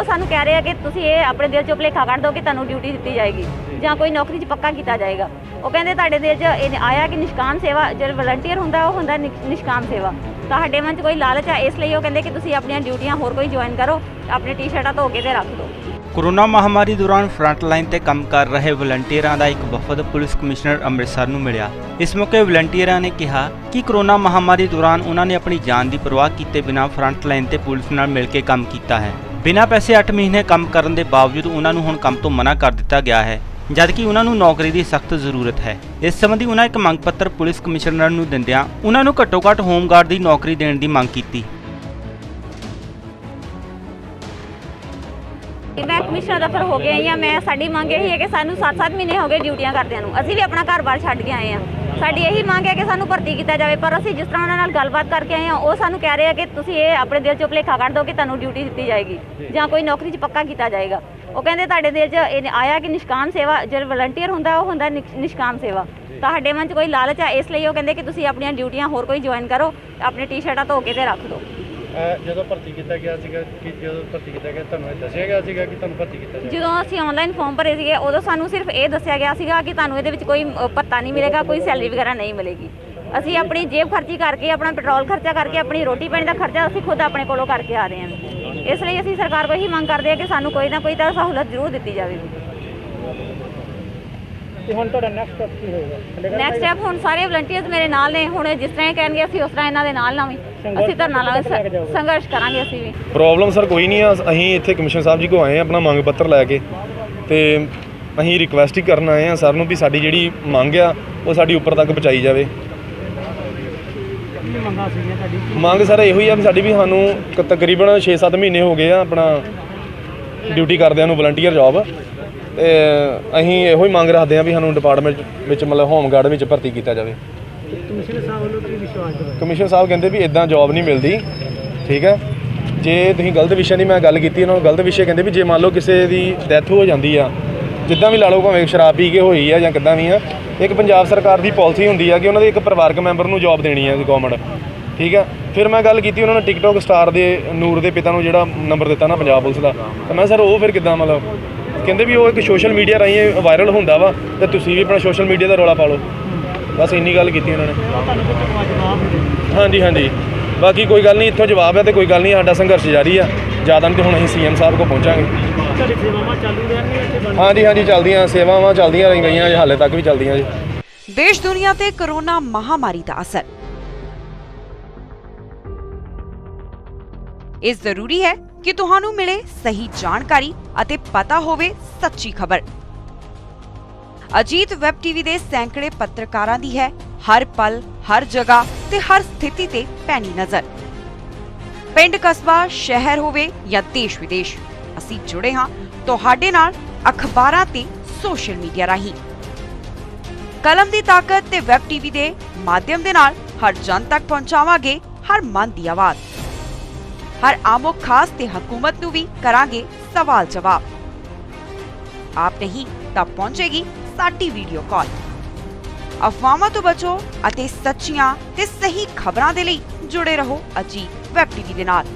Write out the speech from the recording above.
ਉਹ ਸਾਨੂੰ ਕਹਿ ਰਹੇ ਆ ਕਿ ਤੁਸੀਂ ਇਹ ਆਪਣੇ ਦਿਲ ਚੋਂ ਭੁਲੇਖਾ ਕੱਢ ਦਿਓ ਕਿ ਤੁਹਾਨੂੰ ਡਿਊਟੀ ਦਿੱਤੀ ਜਾਏਗੀ ਜਾਂ ਕੋਈ ਨੌਕਰੀ 'ਚ ਪੱਕਾ ਕੀਤਾ ਜਾਏਗਾ। ਉਹ ਕਹਿੰਦੇ ਤੁਹਾਡੇ ਦਿਲ 'ਚ ਇਹ ਆਇਆ ਕਿ ਨਿਸ਼ਕਾਮ ਸੇਵਾ, ਜਿਹੜਾ ਵਲੰਟੀਅਰ ਹੁੰਦਾ, ਉਹ ਹੁੰਦਾ ਨਿਸ਼ਕਾਮ ਸੇਵਾ। ਤੁਹਾਡੇ ਮਨ 'ਚ ਕੋਈ ਲਾਲਚ ਆ, ਇਸ ਲਈ ਉਹ ਕਹਿੰਦੇ ਕਿ ਤੁਸੀਂ ਆਪਣੀਆਂ ਡਿਊਟੀਆਂ ਹੋਰ ਕੋਈ ਜੁਆਇਨ ਕਰੋ, ਆਪਣੀ ਟੀ-ਸ਼ਰਟਾਂ ਧੋ ਕੇ ਤੇ ਰੱਖ ਦਿਓ। ਕੋਰੋਨਾ ਮਹਾਮਾਰੀ ਦੌਰਾਨ ਫਰੰਟ ਲਾਈਨ ਤੇ ਕੰਮ ਕਰ ਰਹੇ ਵਲੰਟੀਅਰਾਂ ਦਾ ਇੱਕ ਵਫਦ ਪੁਲਿਸ ਕਮਿਸ਼ਨਰ ਅੰਮ੍ਰਿਤਸਰ ਨੂੰ ਮਿਲਿਆ। ਇਸ ਮੌਕੇ ਵਲੰਟੀਅਰਾਂ ਨੇ ਕਿਹਾ ਕਿ ਕੋਰੋਨਾ ਮਹਾਮਾਰੀ ਦੌਰਾਨ ਉਹਨਾਂ ਨੇ ਆਪਣੀ ਜਾਨ ਦੀ ਪਰਵਾਹ ਕੀਤੇ ਬਿਨਾਂ ਫਰੰਟ ਲਾਈਨ ਤੇ ਪੁਲਿਸ ਨਾਲ ਮਿਲ ਕੇ ਕੰਮ ਕੀਤਾ ਹੈ। ਬਿਨਾਂ ਪੈਸੇ 8 ਮਹੀਨੇ ਕੰਮ ਕਰਨ ਦੇ ਬਾਵਜੂਦ ਉਹਨਾਂ ਨੂੰ ਹੁਣ ਕੰਮ ਤੋਂ ਮਨਾ ਕਰ ਦਿੱਤਾ ਗਿਆ ਹੈ, ਜਦਕਿ ਉਹਨਾਂ ਨੂੰ ਨੌਕਰੀ ਦੀ ਸਖਤ ਜ਼ਰੂਰਤ ਹੈ। ਇਸ ਸੰਬੰਧੀ ਉਹਨਾਂ ਇੱਕ ਮੰਗ ਪੱਤਰ ਪੁਲਿਸ ਕਮਿਸ਼ਨਰ ਨੂੰ ਦਿੰਦਿਆਂ ਉਹਨਾਂ ਨੂੰ ਘੱਟੋ-ਘੱਟ ਹੋਮਗਾਰਡ ਦੀ ਨੌਕਰੀ ਦੇਣ ਦੀ ਮੰਗ ਕੀਤੀ। ਮੈਂ ਕਮਿਸ਼ਨਰ ਦਫ਼ਤਰ ਹੋ ਕੇ ਆਈ ਮੈਂ ਸਾਡੀ ਮੰਗ ਇਹੀ ਹੈ ਕਿ ਸਾਨੂੰ 7-7 ਮਹੀਨੇ ਹੋ ਗਏ ਡਿਊਟੀਆਂ ਕਰਦਿਆਂ ਨੂੰ। ਅਸੀਂ ਵੀ ਆਪਣਾ ਘਰ-ਬਾਰ ਛੱਡ ਕੇ ਆਏ ਹਾਂ। ਸਾਡੀ ਇਹੀ ਮੰਗ ਹੈ ਕਿ ਸਾਨੂੰ ਭਰਤੀ ਕੀਤਾ ਜਾਵੇ ਪਰ ਅਸੀਂ ਜਿਸ ਤਰ੍ਹਾਂ ਉਹਨਾਂ ਨਾਲ ਗੱਲਬਾਤ ਕਰਕੇ ਆਏ ਹਾਂ ਉਹ ਸਾਨੂੰ ਕਹਿ ਰਹੇ ਆ ਕਿ ਤੁਸੀਂ ਇਹ ਆਪਣੇ ਦਿਲ ਚੋਂ ਭੁਲੇਖਾ ਕੱਢ ਦਿਓ ਕਿ ਤੁਹਾਨੂੰ ਡਿਊਟੀ ਦਿੱਤੀ ਜਾਏਗੀ ਜਾਂ। ਕੋਈ ਨੌਕਰੀ 'ਚ ਪੱਕਾ ਕੀਤਾ ਜਾਏਗਾ। ਉਹ ਕਹਿੰਦੇ ਤੁਹਾਡੇ ਦਿਲ 'ਚ ਇਹ ਆਇਆ ਕਿ ਨਿਸ਼ਕਾਮ ਸੇਵਾ ਜਿਹੜਾ ਵਲੰਟੀਅਰ ਹੁੰਦਾ ਉਹ ਹੁੰਦਾ ਨਿਸ਼ਕਾਮ ਸੇਵਾ। ਤੁਹਾਡੇ ਮਨ 'ਚ ਕੋਈ ਲਾਲਚ ਆ ਇਸ ਲਈ ਉਹ ਕਹਿੰਦੇ ਕਿ ਤੁਸੀਂ ਆਪਣੀਆਂ ਡਿਊਟੀਆਂ ਹੋਰ ਕੋਈ ਜੁਆਇਨ ਕਰੋ ਆਪਣੀ ਟੀ-ਸ਼ਰਟਾਂ ਧੋ ਕੇ ਤੇ ਰੱਖ ਦਿਓ। ਜਦੋਂ ਭਰਤੀ ਕੀਤਾ ਗਿਆ ਸੀਗਾ ਕਿ ਜਦੋਂ ਭਰਤੀ ਕੀਤਾ ਗਿਆ ਤੁਹਾਨੂੰ ਇਹ ਦੱਸਿਆ ਗਿਆ ਸੀਗਾ ਕਿ ਤੁਹਾਨੂੰ ਭਰਤੀ ਕੀਤਾ ਜਾਵੇ ਜਦੋਂ ਅਸੀਂ ਆਨਲਾਈਨ ਫਾਰਮ ਭਰੇ ਸੀਗੇ ਉਦੋਂ ਸਾਨੂੰ ਸਿਰਫ ਇਹ ਦੱਸਿਆ ਗਿਆ ਸੀਗਾ ਕਿ ਤੁਹਾਨੂੰ ਇਹਦੇ ਵਿੱਚ ਕੋਈ ਅ, ਭੱਤਾ ਨਹੀਂ ਮਿਲੇਗਾ ਕੋਈ ਸੈਲਰੀ ਵਗੈਰਾ ਨਹੀਂ ਮਿਲੇਗੀ। ਅਸੀਂ ਆਪਣੀ ਜੇਬ ਖਰਚੀ ਕਰਕੇ ਆਪਣਾ ਪੈਟਰੋਲ ਖਰਚਾ ਕਰਕੇ ਆਪਣੀ ਰੋਟੀ ਪਾਣੀ ਦਾ ਖਰਚਾ ਅਸੀਂ ਖੁਦ ਆਪਣੇ ਕੋਲੋਂ ਕਰਕੇ ਆ ਰਹੇ ਹਾਂ। ਇਸ ਲਈ ਅਸੀਂ ਸਰਕਾਰ ਕੋਲ ਇਹੀ ਮੰਗ ਕਰਦੇ ਹਾਂ ਕਿ ਸਾਨੂੰ ਕੋਈ ਨਾ ਕੋਈ ਤਾਂ ਸਹੂਲਤ ਜ਼ਰੂਰ ਦਿੱਤੀ ਜਾਵੇ। ਤੇ ਹੁਣ ਤੁਹਾਡਾ ਨੈਕਸਟ ਸਟੈਪ ਕੀ ਹੋਏਗਾ ਨੈਕਸਟ ਸਟੈਪ ਹੁਣ ਸਾਰੇ ਵਲੰਟੀਅਰਸ ਮੇਰੇ ਨਾਲ ਨੇ ਹੁਣ ਇਹ ਜਿਸ ਤਰ੍ਹਾਂ ਇਹ ਕਹਿਣਗੇ ਅਸੀਂ ਉਸ ਤਰ੍ਹਾਂ ਇਹਨਾਂ ਦੇ ਨਾਲ ਲਾਵਾਂਗੇ ਅਸੀਂ ਧਰਨਾ ਲਾਵਾਂਗੇ ਸੰਘਰਸ਼ ਕਰਾਂਗੇ ਅਸੀਂ ਵੀ। ਪ੍ਰੋਬਲਮ ਸਰ ਕੋਈ ਨਹੀਂ ਆ ਅਸੀਂ ਇੱਥੇ ਕਮਿਸ਼ਨ ਸਾਹਿਬ ਜੀ ਕੋ ਆਏ ਆ ਆਪਣਾ ਮੰਗ ਪੱਤਰ ਲੈ ਕੇ ਤੇ ਅਸੀਂ ਰਿਕਵੈਸਟ ਹੀ ਕਰਨ ਆਏ ਆ ਸਰ ਨੂੰ ਵੀ ਸਾਡੀ ਜਿਹੜੀ ਮੰਗ ਆ ਉਹ ਸਾਡੀ ਉੱਪਰ ਤੱਕ ਪਹੁੰਚਾਈ ਜਾਵੇ। ਮੰਗਾ ਸਰ ਇਹੋ ਹੀ ਆ ਵੀ ਸਾਡੀ ਵੀ ਸਾਨੂੰ ਤਕਰੀਬਨ 6-7 ਮਹੀਨੇ ਹੋ ਗਏ ਆ ਆਪਣਾ ਡਿਊਟੀ ਕਰਦਿਆਂ ਨੂੰ ਵਲੰਟੀਅਰ ਜੌਬ ਅਸੀਂ ਇਹੋ ਹੀ ਮੰਗ ਰੱਖਦੇ ਆ ਵੀ ਸਾਨੂੰ ਡਿਪਾਰਟਮੈਂਟ ਵਿੱਚ ਮਤਲਬ ਹੋਮਗਾਰਡ ਵਿੱਚ ਭਰਤੀ ਕੀਤਾ ਜਾਵੇ। ਕਮਿਸ਼ਨਰ ਸਾਹਿਬ ਵੱਲੋਂ ਕੀ ਵਿਸ਼ਵਾਸ ਦਿਵਾਇਆ? ਕਮਿਸ਼ਨ ਸਾਹਿਬ ਕਹਿੰਦੇ ਵੀ ਇਦਾਂ ਜੌਬ ਨਹੀਂ ਮਿਲਦੀ ਠੀਕ ਹੈ? ਜੇ ਤੁਸੀਂ ਗਲਤ ਵਿਸ਼ੇ ਦੀ ਮੈਂ ਗੱਲ ਕੀਤੀ ਉਹਨਾਂ ਨੂੰ ਗਲਤ ਵਿਸ਼ੇ ਕਹਿੰਦੇ ਵੀ ਜੇ ਮੰਨ ਲਓ ਕਿਸੇ ਦੀ ਡੈਥ ਹੋ ਜਾਂਦੀ ਆ ਜਿੱਦਾਂ ਵੀ ਲਾ ਲਓ ਭਾਵੇਂ ਸ਼ਰਾਬ ਪੀ ਕੇ ਹੋਈ ਆ ਜਾਂ ਕਿੱਦਾਂ ਵੀ ਆ ਇੱਕ ਪੰਜਾਬ ਸਰਕਾਰ ਦੀ ਪਾਲਿਸੀ ਹੁੰਦੀ ਆ ਕਿ ਉਹਨਾਂ ਦੇ ਇੱਕ ਪਰਿਵਾਰਕ ਮੈਂਬਰ ਨੂੰ ਜੌਬ ਦੇਣੀ ਆ ਗਵਰਨਮੈਂਟ ਠੀਕ ਆ ਫਿਰ ਮੈਂ ਗੱਲ ਕੀਤੀ ਉਹਨਾਂ ਨੇ ਟਿਕਟੌਕ ਸਟਾਰ ਦੇ ਨੂਰ ਦੇ ਪਿਤਾ ਨੂੰ ਜਿਹੜਾ ਨੰਬਰ ਦਿੱਤਾ ਨਾ ਪੰਜਾਬ ਪੁਲਿਸ ਦਾ ਤਾਂ ਮੈਂ ਸਰ ਉਹ ਫਿਰ ਕਿੱਦਾਂ ਮਤਲਬ? ਕਹਿੰਦੇ ਵੀ ਉਹ ਇੱਕ ਸੋਸ਼ਲ ਮੀਡੀਆ ਰਾਹੀਂ ਵਾਇਰਲ ਹੁੰਦਾ ਵਾ ਤੇ ਤੁਸੀਂ ਵੀ ਆਪਣਾ ਸੋਸ਼ਲ ਮੀਡੀਆ ਦਾ ਰੌਲਾ ਪਾ ਲਓ। ਬਸ ਇੰਨੀ ਗੱਲ ਕੀਤੀ ਉਹਨਾਂ ਨੇ। ਹਾਂਜੀ ਹਾਂਜੀ। ਬਾਕੀ ਕੋਈ ਗੱਲ ਨਹੀਂ, ਇੱਥੋਂ ਜਵਾਬ ਹੈ ਤੇ ਕੋਈ ਗੱਲ ਨਹੀਂ, ਸਾਡਾ ਸੰਘਰਸ਼ ਜਾਰੀ ਆ। ਜ਼ਿਆਦਾ ਨਹੀਂ ਤੇ ਹੁਣ ਅਸੀਂ ਸੀਐਮ ਸਾਹਿਬ ਕੋਲ ਪਹੁੰਚਾਂਗੇ। ਹਾਂਜੀ ਹਾਂਜੀ, ਚੱਲਦੀਆਂ ਸੇਵਾਵਾਂ ਚੱਲਦੀਆਂ ਰਹੀ ਗਈਆਂ ਜੀ ਹਾਲੇ ਤੱਕ ਵੀ ਚੱਲਦੀਆਂ ਜੀ। ਦੇਸ਼ ਦੁਨੀਆ ਤੇ ਕਰੋਨਾ ਮਹਾਮਾਰੀ ਦਾ ਅਸਰ। ਇਹ ਜ਼ਰੂਰੀ ਹੈ ਕਿ ਤੁਹਾਨੂੰ ਮਿਲੇ ਸਹੀ ਜਾਣਕਾਰੀ ਅਤੇ ਪਤਾ ਹੋਵੇ ਸੱਚੀ ਖਬਰ। ਅਜੀਤ ਵੈਬ ਟੀਵੀ ਦੇ ਸੈਂਕੜੇ ਪੱਤਰਕਾਰਾਂ ਦੀ ਹੈ, ਹਰ ਪਲ, ਹਰ ਜਗ੍ਹਾ ਤੇ ਹਰ ਸਥਿਤੀ ਤੇ ਪੈਣੀ ਨਜ਼ਰ। ਪਿੰਡ ਕਸਬਾ, ਸ਼ਹਿਰ ਹੋਵੇ ਜਾਂ ਦੇਸ਼ ਵਿਦੇਸ਼, ਅਸੀਂ ਜੁੜੇ ਹਾਂ ਤੁਹਾਡੇ ਨਾਲ ਅਖਬਾਰਾਂ ਤੇ ਸੋਸ਼ਲ ਮੀਡੀਆ ਰਾਹੀਂ। ਕਲਮ ਦੀ ਤਾਕਤ ਤੇ ਵੈਬ ਟੀਵੀ ਦੇ ਮਾਧਿਅਮ ਦੇ ਨਾਲ ਹਰ ਜਨ ਤੱਕ ਪਹੁੰਚਾਵਾਂਗੇ ਹਰ ਮਨ ਦੀ ਆਵਾਜ਼। ਹਰ ਆਮੋ ਖਾਸ ਤੇ ਹਕੂਮਤ ਨੂੰ ਵੀ ਕਰਾਂਗੇ ਸਵਾਲ ਜਵਾਬ। ਆਪ ਨਹੀਂ ਤਾਂ ਪਹੁੰਚੇਗੀ ਸਾਡੀ ਵੀਡੀਓ ਕਾਲ। ਅਫਵਾਹਾਂ ਤੋਂ ਬਚੋ ਅਤੇ ਸੱਚੀਆਂ ਤੇ ਸਹੀ ਖਬਰਾਂ ਦੇ ਲਈ ਜੁੜੇ ਰਹੋ ਅਜੀਤ ਵੈਬ ਟੀਵੀ ਦੇ ਨਾਲ।